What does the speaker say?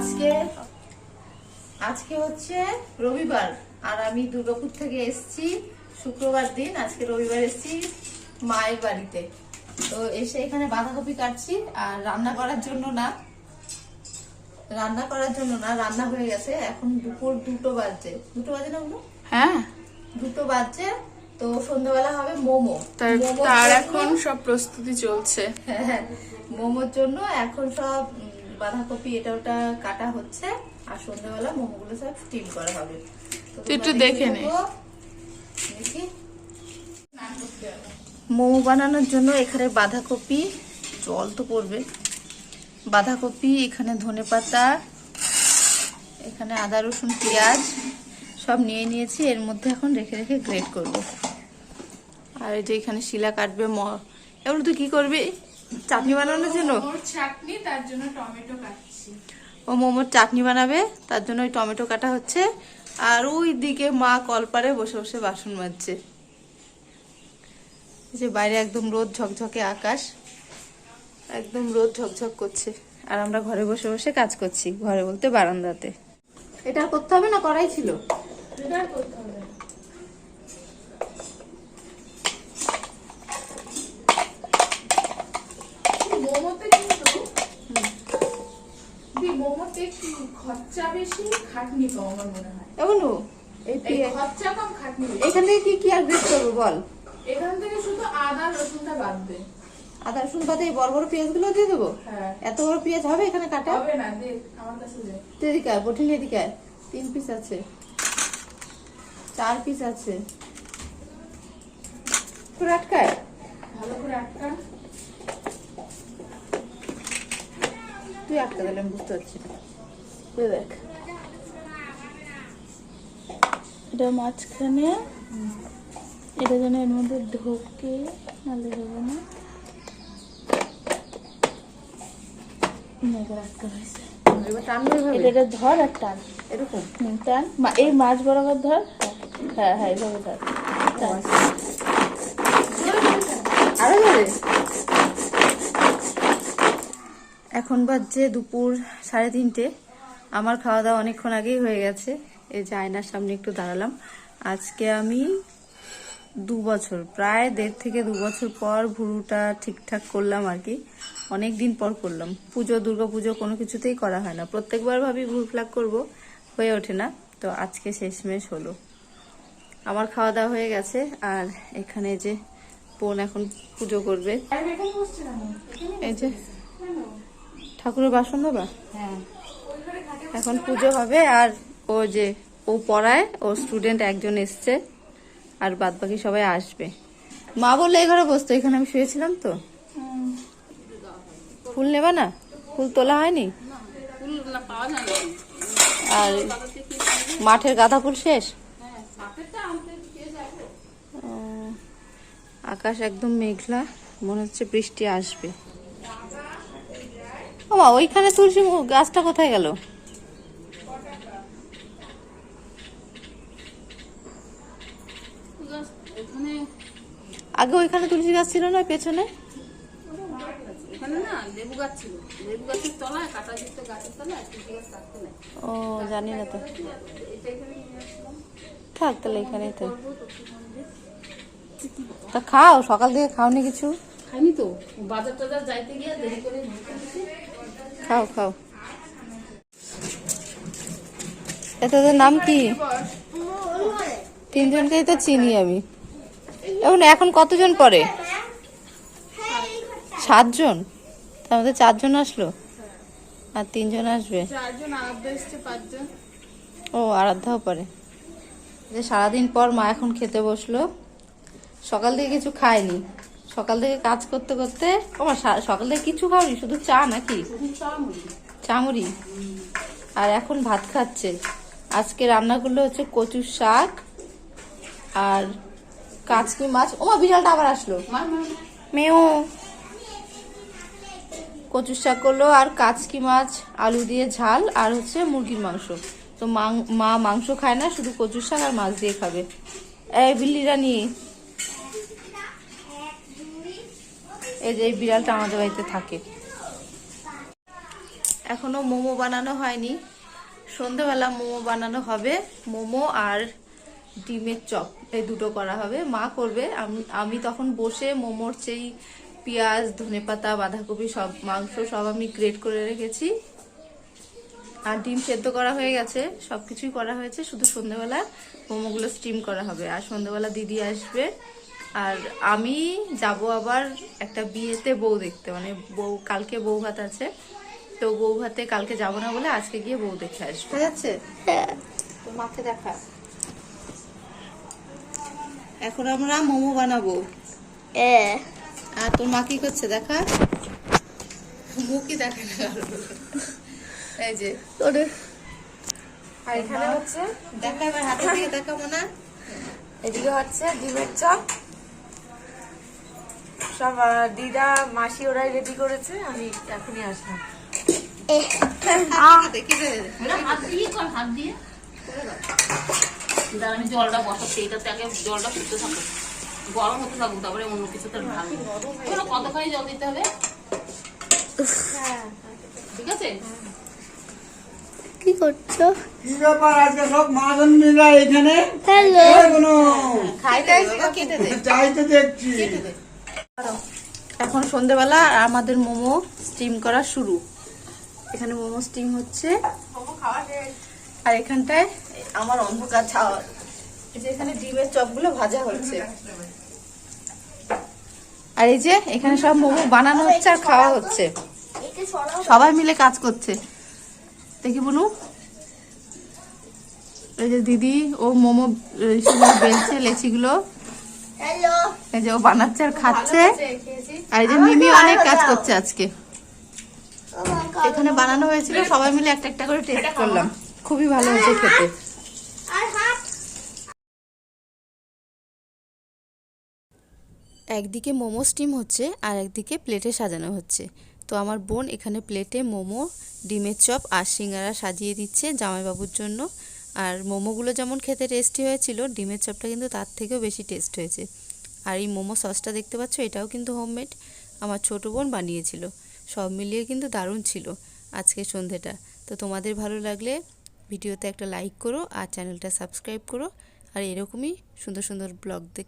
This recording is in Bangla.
আজকে আজকে হচ্ছে রবিবার আর আমি দুর্গাপুর থেকে এসেছি শুক্রবার দিন আজকে রবিবার এসেছি মায়ের বাড়িতে। তো এসে এখানে বাঁধাকপি কাটছি আর রান্না করার জন্য না রান্না করার জন্য না রান্না হয়ে গেছে এখন দুপুর দুটো বাজছে। দুটো বাজে না ওগুলো হ্যাঁ। দুটো বাজছে তো সন্ধ্যাবেলা হবে মোমো। তার এখন সব প্রস্তুতি চলছে। হ্যাঁ, হ্যাঁ। মোমোর জন্য এখন সব বাঁধাকপি এটা ওটা কাটা হচ্ছে আর সন্ধ্যাবেলা মোমোগুলো সব স্টিম করা হবে। তুই একটু দেখে নে। মোমো বানানোর জন্য এখানে বাঁধাকপি জল তো পড়বে। বাঁধাকপি এখানে ধনেপাতা এখানে আদা রসুন পেঁয়াজ সব নিয়ে নিয়েছি। এর মধ্যে এখন রেখে রেখে গ্রেড করব। আর এই যে এখানে শিলা কাটবে ম এগুলো তুই কী করবি? চাটনি বানানোর জন্য? চাটনি তার জন্য টমেটো কাটছি। ও মোমোর চাটনি বানাবে তার জন্য ওই টমেটো কাটা হচ্ছে। আর ওই দিকে মা কলপারে বসে বসে বাসন মাজছে। যে বাইরে একদম রোদ ঝকঝকে আকাশ একদম রোদ ঝকঝক করছে। আর আমরা ঘরে বসে বসে কাজ করছি ঘরে বলতে বারান্দাতে। এটা করতে হবে না? করাই ছিল? এটা করতে হবে না। মোমোতে কিন্তু দি, মোমোতে একটু খরচা বেশি খাটনি কম আমার মনে হয়। এমনু খরচা কম খাটনি এখান থেকে কি কি আর করব বল? এখান থেকে শুধু আদা রসুনটা বাদ দে। আদা রসুন এই বড় বড় পেঁয়াজগুলো দিয়ে দেবো? হ্যাঁ। এত বড় পেঁয়াজ হবে এখানে কাটা? হবে না দে আমার কাছে দে। তুই এদিকে আয়, এদিকে আয়। তিন পিস আছে। চার পিস আছে। পুরো আটকায়? ভালো করে একটা তুই আটকা দিলে আমি বুঝতে পারছি না। তুই এটা মাঝখানে। এটা যেন এর মধ্যে ঢোকে নাহলে হবে না। এটা ধর আর টান। এরকম? টান। মা- এই মাছ বরাবর ধর। হ্যাঁ হ্যাঁ এইভাবে ধর। আরও ধরে। এখন বাজছে দুপুর সাড়ে তিনটে। আমার খাওয়া দাওয়া অনেকক্ষণ আগেই হয়ে গেছে। এই যে আয়নার সামনে একটু দাঁড়ালাম। আজকে আমি দু বছর প্রায় দেড় থেকে দু বছর পর ভুরুটা ঠিকঠাক করলাম আর কি। অনেক দিন পর করলাম। পুজো দুর্গা পুজো কোনো কিছুতেই করা হয় না। প্রত্যেকবার ভাবি ভুরু ফ্লাগ করব হয়ে ওঠে না। তো আজকে শেষমেশ হলো। আমার খাওয়া দাওয়া হয়ে গেছে আর এখানে যে বোন এখন পুজো করবে। এই যে ঠাকুরের বাসন দেবা হ্যাঁ। এখন পুজো হবে আর ও যে ও পড়ায়, ও স্টুডেন্ট একজন এসছে আর বাদ বাকি সবাই আসবে। মা বললে, এই ঘরে বসতো এখানে আমি শুয়েছিলাম তো। ফুল নেবা না? ফুল তোলা হয়নি? আর মাঠের গাঁদা ফুল শেষ? আকাশ একদম মেঘলা, মনে হচ্ছে বৃষ্টি আসবে। ও ওইখানে তুলসী গাছটা কোথায় গেল? আগে ওইখানে তুলসী গাছ ছিল না পেছনে? ও জানি না তো। থাক তাহলে এখানেই তো তা খাও সকাল থেকে খাওনি কিছু? খাইনি তো। বাজার টাজার যাইতে গিয়ে দেরি করে খাও খাও। এটাদের নাম কি? তিনজনকেই তো চিনি আমি। এখন এখন কতজন পড়ে সাতজন? তার মধ্যে চারজন আসলো? আর তিনজন আসবে? ও আরাধ্যাও পারে। যে সারাদিন পর মা এখন খেতে বসল। সকাল থেকে কিছু খায়নি। সকাল থেকে কাজ করতে করতে ও সা- সকাল থেকে কিছু খাওনি শুধু চা নাকি? চামড়ি। আর এখন ভাত খাচ্ছে। আজকে রান্নাগুলো হচ্ছে কচুর শাক আর কাচকি মাছ। ও মা বিড়ালটা আবার আসলো। মেও কচুর শাক করল আর কাচকি মাছ আলু দিয়ে ঝাল আর হচ্ছে মুরগির মাংস। তো মাং- মা মাংস খায় না শুধু কচুর শাক আর মাছ দিয়ে খাবে। এই বিল্লিরা নিয়ে এই যে এই বিড়ালটা আমাদের বাড়িতে থাকে। এখনও মোমো বানানো হয়নি। সন্ধ্যাবেলা মোমো বানানো হবে। মোমো আর ডিমের চপ, এই দুটো করা হবে। মা করবে, আমি আমি তখন বসে মোমোর সেই পেঁয়াজ, ধনেপাতা, বাঁধাকপি, সব মাংস সব আমি গ্রেট করে রেখেছি। আর ডিম সেদ্ধ করা হয়ে গেছে সব কিছুই করা হয়েছে। শুধু সন্ধ্যাবেলা মোমোগুলো স্টিম করা হবে। আর সন্ধ্যাবেলা দিদি আসবে। আর আমি যাব আবার একটা বিয়েতে বউ দেখতে। মানে বউ, কালকে বউ ভাত আছে। তো বউ ভাতে কালকে যাব না বলে আজকে গিয়ে বউ দেখে আসবে। ঠিক আছে তো মাকে দেখা। এখন আমরা মোমো বানাবো। এ। আর তোর মা কি করছে দেখা? মুখই দেখা না। এই যে। ওরে। আর এখানে হচ্ছে দেখা এবার হাতে দিয়ে দেখাবো না এদিকে হচ্ছে ডিমের চপ। সব দিদা মাসি ওরাই রেডি করেছে। আমি এখনই আসলাম। দেখি হাত দিয়ে কর হাত দিয়ে। আমি জলটা বসাচ্ছি এটাতে আগে জলটা ফুটতে থাকুক। গরম হতে থাকুক তারপরে অন্য কিছুতে ঢালবো কতখানি জল দিতে হবে? ঠিক আছে? কি করছ? কি ব্যাপার? আজকে সব মাজন মিলা এখানে? হ্যালো। কোনো খাই কেটে দে। চাই দেখছি। এখন সন্ধেবেলা আর আমাদের মোমো স্টিম করা শুরু। এখানে মোমো স্টিম হচ্ছে। আর এখানটায় আমার অন্ধকার ছাওয়া। এই যে এখানে ডিমের চপগুলো ভাজা হচ্ছে। আর এই যে এখানে সব মোমো বানানো হচ্ছে আর খাওয়া হচ্ছে। সবাই মিলে কাজ করছে। দেখি বনু। এই যে দিদি ও মোমো বেলছে লেচিগুলো। এই যে ও বানাচ্ছে আর খাচ্ছে। আর এই যে মিমি অনেক কাজ করছে আজকে। এখানে বানানো হয়েছিল সবাই মিলে একটা একটা করে টেস্ট করলাম। খুবই ভালো হয়েছে খেতে আর হাত একদিকে মোমো স্টিম হচ্ছে আর একদিকে প্লেটে সাজানো হচ্ছে। তো আমার বোন এখানে প্লেটে মোমো, ডিমের চপ আর সিঙ্গারা সাজিয়ে দিচ্ছে জামাইবাবুর জন্য। আর মোমোগুলো যেমন খেতে টেস্টি হয়েছিল, ডিমের চপটা কিন্তু তার থেকেও বেশি টেস্ট হয়েছে। আর এই মোমো সসটা দেখতে পাচ্ছ, এটাও কিন্তু হোমমেড আমার ছোট বোন বানিয়েছিল, সব মিলিয়ে কিন্তু দারুণ ছিল আজকে সন্ধেটা। তো তোমাদের ভালো লাগলে ভিডিওতে একটা লাইক করো আর চ্যানেলটা সাবস্ক্রাইব করো। আর এরকমই সুন্দর সুন্দর ব্লগ দেখ